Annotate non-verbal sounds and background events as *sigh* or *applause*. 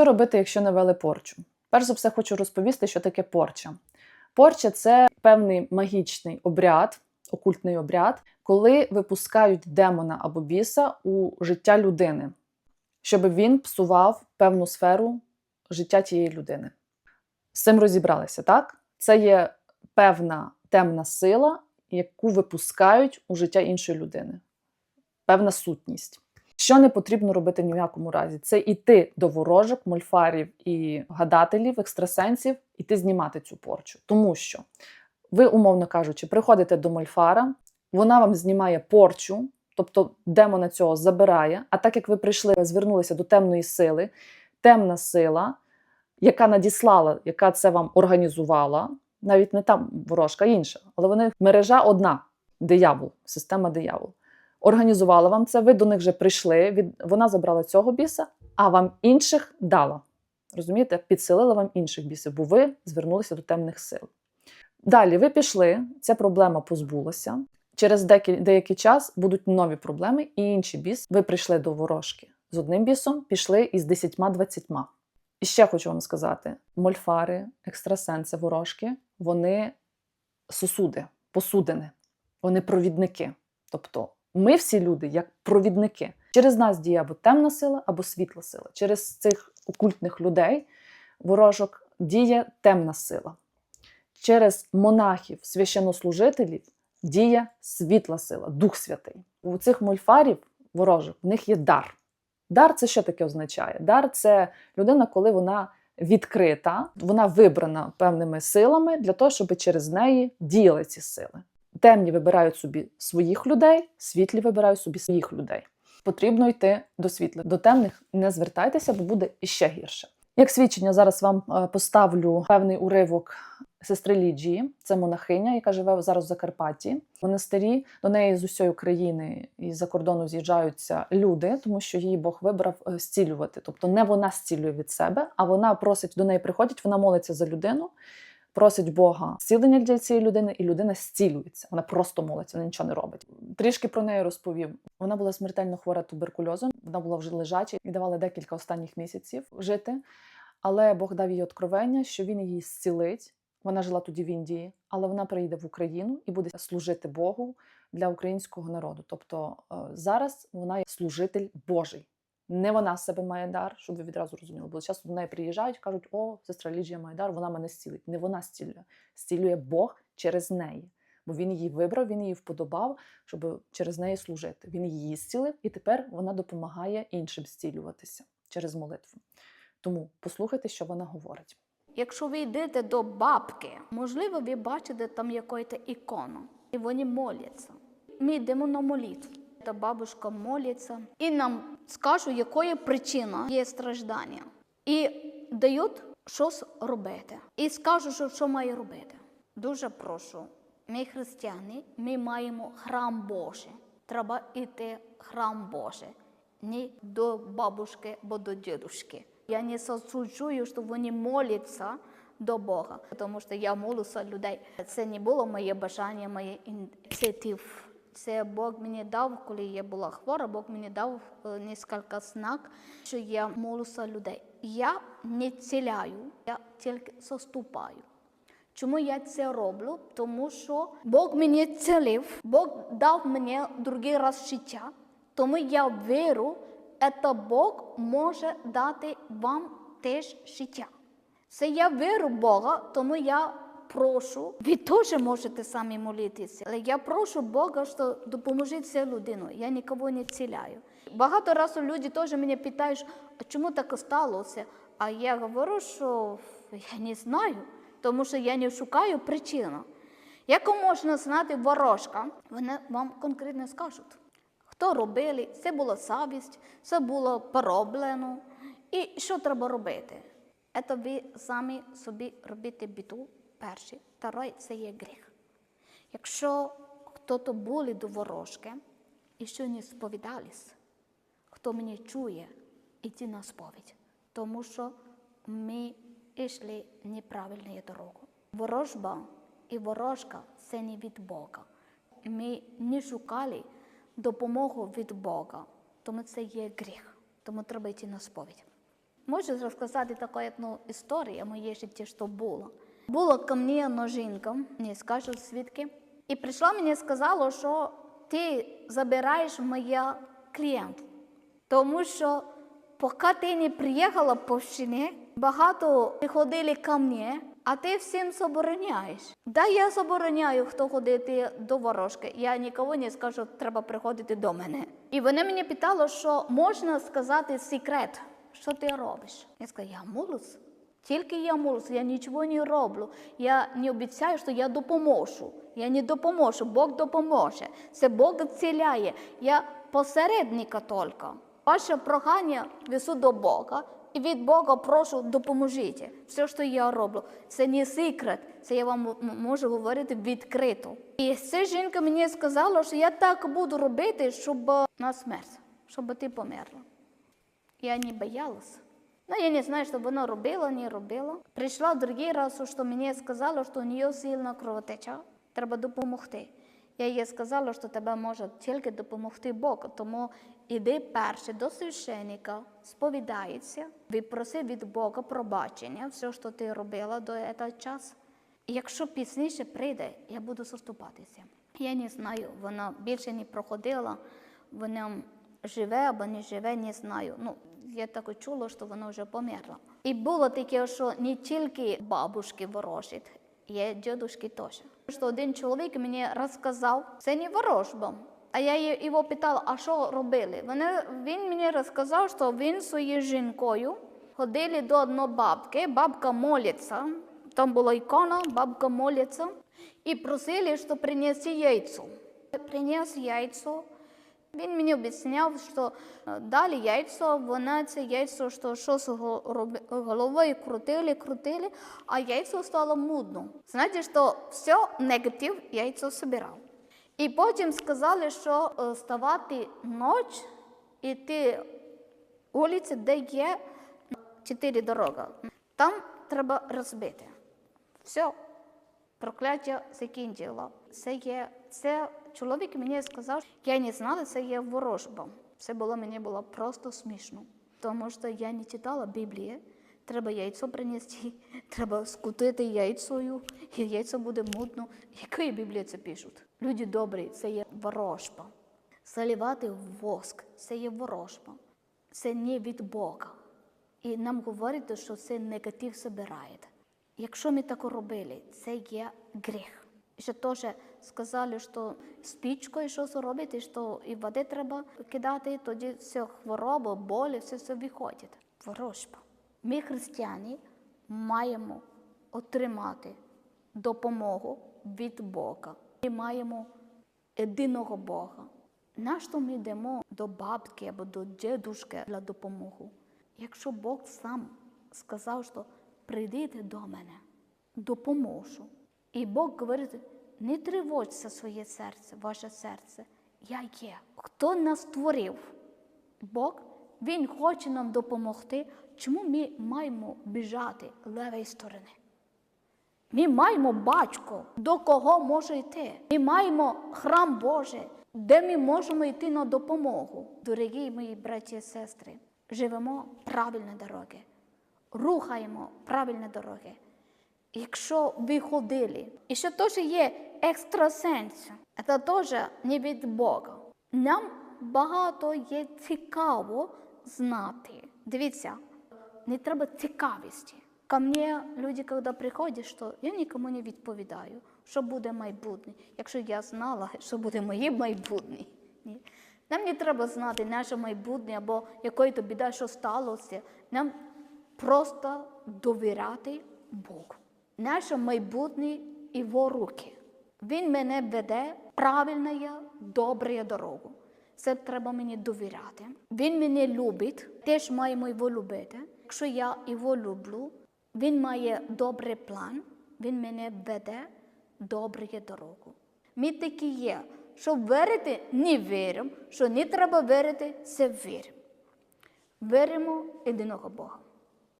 Що робити, якщо навели порчу? Перш за все, хочу розповісти, що таке порча. Порча це певний магічний обряд, окультний обряд, коли випускають демона або біса у життя людини, щоб він псував певну сферу життя тієї людини. З цим розібралися, так? Це є певна темна сила, яку випускають у життя іншої людини, певна сутність. Що не потрібно робити ні в якому разі, це йти до ворожок, мольфарів і гадателів, екстрасенсів, іти знімати цю порчу. Тому що ви, умовно кажучи, приходите до мольфара, вона вам знімає порчу, тобто демона цього забирає. А так як ви прийшли, звернулися до темної сили, темна сила, яка надіслала, яка це вам організувала, навіть не там ворожка, інша, але вони мережа одна диявол, система диявол організувала вам це, ви до них вже прийшли, від... вона забрала цього біса, а вам інших дала. Розумієте, підсилила вам інших бісів, бо ви звернулися до темних сил. Далі ви пішли, ця проблема позбулася. Через деякий, час будуть нові проблеми і інші біс. Ви прийшли до ворожки з одним бісом, пішли із десятьма-двадцятьма. І ще хочу вам сказати: мольфари, екстрасенси, ворожки вони сосуди, посудини, вони провідники. Тобто ми всі люди як провідники. Через нас діє або темна сила, або світла сила. Через цих окультних людей, ворожок, діє темна сила. Через монахів, священнослужителів діє світла сила, Дух Святий. У цих мольфарів, ворожок, в них є дар. Дар це що таке означає? Дар це людина, коли вона відкрита, вона вибрана певними силами для того, щоб через неї діяли ці сили. Темні вибирають собі своїх людей, світлі вибирають собі своїх людей. Потрібно йти до світлих. До темних не звертайтеся, бо буде іще гірше. Як свідчення, зараз вам е, поставлю певний уривок сестри Ліджії, це монахиня, яка живе зараз в Закарпатті. Монастирі до неї з усієї України і за кордону з'їжджаються люди, тому що її Бог вибрав е, зцілювати. Тобто не вона зцілює від себе, а вона просить до неї приходять, вона молиться за людину просить Бога зцілення для цієї людини, і людина зцілюється. Вона просто молиться, вона нічого не робить. Трішки про неї розповім. Вона була смертельно хвора туберкульозом, вона була вже лежача і давала декілька останніх місяців жити. Але Бог дав їй откровення, що він її зцілить. Вона жила тоді в Індії, але вона приїде в Україну і буде служити Богу для українського народу. Тобто е, зараз вона є служитель Божий. Не вона з себе має дар, щоб ви відразу розуміли. Бо часто до неї приїжджають, кажуть, о, сестра Ліджія має дар, вона мене зцілить. Не вона зцілює, зцілює Бог через неї. Бо він її вибрав, він її вподобав, щоб через неї служити. Він її зцілив, і тепер вона допомагає іншим зцілюватися через молитву. Тому послухайте, що вона говорить. Якщо ви йдете до бабки, можливо, ви бачите там якусь ікону, і вони моляться. Ми йдемо на молитву. Та бабушка молиться і нам скажуть, якою причина є страждання. І дають щось робити. І скажуть, що, що має робити. Дуже прошу, ми християни, ми маємо храм Божий. Треба йти в храм Божий, не до бабушки або до дідушки. Я не засуджую, що вони моляться до Бога, тому що я молюся людей. Це не було моє бажання, моє ініціатив. Це Бог мені дав, коли я була хвора, Бог мені дав е, кілька знак, що я молюся людей. Я не ціляю, я тільки заступаю. Чому я це роблю? Тому що Бог мені цілив, Бог дав мені другий раз життя, тому я вірю, що Бог може дати вам теж життя. Це я вірю в Бога, тому я прошу, ви теж можете самі молитися. Але я прошу Бога, що допоможіть цій людину. Я нікого не ціляю. Багато разів люди теж мене питають, а чому так сталося? А я говорю, що я не знаю, тому що я не шукаю причину. Як можна знати ворожка, вони вам конкретно скажуть. Хто робили, це була совість, це було пороблено. І що треба робити? Це ви самі собі робите біду перший. Второй – це є гріх. Якщо хтось були до ворожки і що не сповідались, хто мене чує, іти на сповідь, тому що ми йшли неправильною дорогою. Ворожба і ворожка це не від Бога. Ми не шукали допомогу від Бога, тому це є гріх, тому треба йти на сповідь. Можу розказати таку одну історію моєї житті, що було. Була ко мені жінка, не скажу свідки, і прийшла мені і сказала, що ти забираєш моя клієнтку. Тому що поки ти не приїхала по вщині, багато приходили ко мені, а ти всім забороняєш. Да, я забороняю, хто ходити до ворожки. Я нікого не скажу, треба приходити до мене. І вони мені питали, що можна сказати секрет, що ти робиш. Я сказала, я молюсь. Тільки я молюсь, я нічого не роблю. Я не обіцяю, що я допоможу. Я не допоможу, Бог допоможе. Це Бог зціляє. Я посередника тільки. Ваше прохання весу до Бога, і від Бога прошу допоможіть. Все, що я роблю, це не секрет, це я вам можу говорити відкрито. І ця жінка мені сказала, що я так буду робити, щоб е, на смерть, щоб ти померла. Я не боялась. Ну, я не знаю, що вона робила, не робила. Прийшла другий раз, що мені сказала, що у неї сильна кровотеча, треба допомогти. Я їй сказала, що тебе може тільки допомогти Бог, тому іди перше до священника, сповідається, випроси від Бога пробачення, все, що ти робила до цього часу. Якщо пізніше прийде, я буду заступатися. Я не знаю, вона більше не проходила, вона живе або не живе, не знаю. Ну, я так чула, що вона вже померла. І було таке, що не тільки бабушки ворожать, є дідушки теж. Що один чоловік мені розказав, це не ворожба. А я його питала, а що робили? Вони, він мені розказав, що він своєю жінкою ходили до одної бабки, бабка молиться, там була ікона, бабка молиться, і просили, що принеси яйцо. Приніс яйцо, він мені об'ясняв, що е, далі яйцо, вона це яйцо, що, що з головою крутили, крутили, а яйцо стало мудно. Знаєте, що все негатив яйцо собирав. І потім сказали, що е, ставати ніч, іти вулиці, де є чотири дороги. Там треба розбити. Все, прокляття закінчило. Це є, це чоловік мені сказав, я не знала, це є ворожба. Це було мені було просто смішно. Тому що я не читала Біблії. Треба яйцо принести, *laughs* треба скутити яйцею, і яйцо буде мутно. Якої Біблії це пишуть? Люди добрі, це є ворожба. Заливати воск це є ворожба. Це не від Бога. І нам говорять, що це негатив збирає. Якщо ми так робили, це є гріх. Ще теж сказали, що спічкою щось робити, що і води треба кидати, тоді все хвороба, болі, все, все виходить. Ворожба. Ми, християни, маємо отримати допомогу від Бога. Ми маємо єдиного Бога. Нащо ми йдемо до бабки або до дідушки для допомоги? Якщо Бог сам сказав, що прийдіть до мене, допоможу. І Бог говорить, не тривожся своє серце, ваше серце. Я є. Хто нас створив? Бог, Він хоче нам допомогти. Чому ми маємо біжати левої сторони? Ми маємо батько, до кого може йти. Ми маємо храм Божий, де ми можемо йти на допомогу. Дорогі мої браті і сестри, живемо правильні дороги, рухаємо правильні дороги. Якщо ви ходили, і що теж є екстрасенс, це теж не від Бога. Нам багато є цікаво знати. Дивіться, не треба цікавості. Ко мне люди, коли приходять, що я нікому не відповідаю, що буде майбутнє, якщо я знала, що буде моє майбутнє. Нам не треба знати наше майбутнє або якої то біда, що сталося. Нам просто довіряти Богу. Наше майбутнє його руки. Він мене веде правильною, доброю дорогу. Це треба мені довіряти. Він мене любить, теж маємо його любити. Якщо я його люблю, він має добрий план, він мене веде доброю дорогу. Ми такі є, що вірити не віримо, що не треба вірити, це віримо. Віримо єдиного Бога.